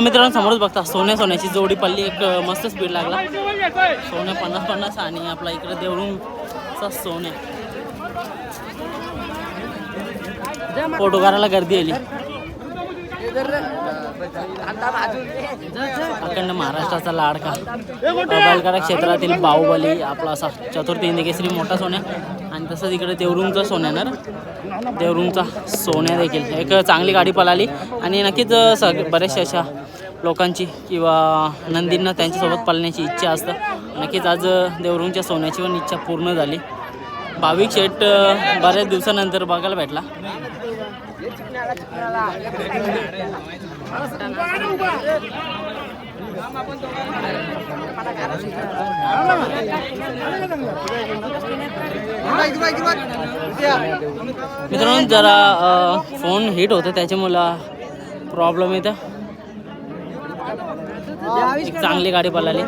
मित्रांनो समोरच बघता सोन्या सोन्याची जोडी पडली एक मस्त स्पीड लागला. सोन्या पन्नास पन्नास आणि आपला इकडे देवळूनचा सोन्या. फोटो काढायला गर्दी आली. अखंड महाराष्ट्राचा लाडका. बालकारा क्षेत्रातील बाहुबली आपला असा चतुर्थी हिंदी केसरी मोठा सोन्या. आणि तसंच इकडे देवरुंगचा सोन्यानर देवरुंगचा सोन्या देखील. एक चांगली गाडी पळाली. आणि नक्कीच सग बऱ्याचशा अशा लोकांची किंवा नंदींना त्यांच्यासोबत पळण्याची इच्छा असतं. नक्कीच आज देवरुंगच्या सोन्याची पण इच्छा पूर्ण झाली. भाविक शेट बऱ्याच दिवसानंतर बघायला भेटला. मित्रांनो जरा फोन हिट होतं त्याच्यामुळं प्रॉब्लेम येतं एक चांगली गाडी पळाली.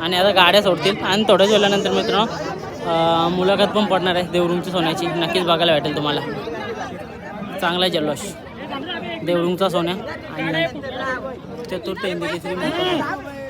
आणि आता गाड्या सोडतील. आणि थोड्याच वेळानंतर मित्रांनो मुलाखत पण पडणार आहे देवरुंगची सोन्याची. नक्कीच बघायला भेटेल तुम्हाला. चांगला आहे जल्लोष. देवरुंगचा सोन्या. आणि चतुर्थ हिंदी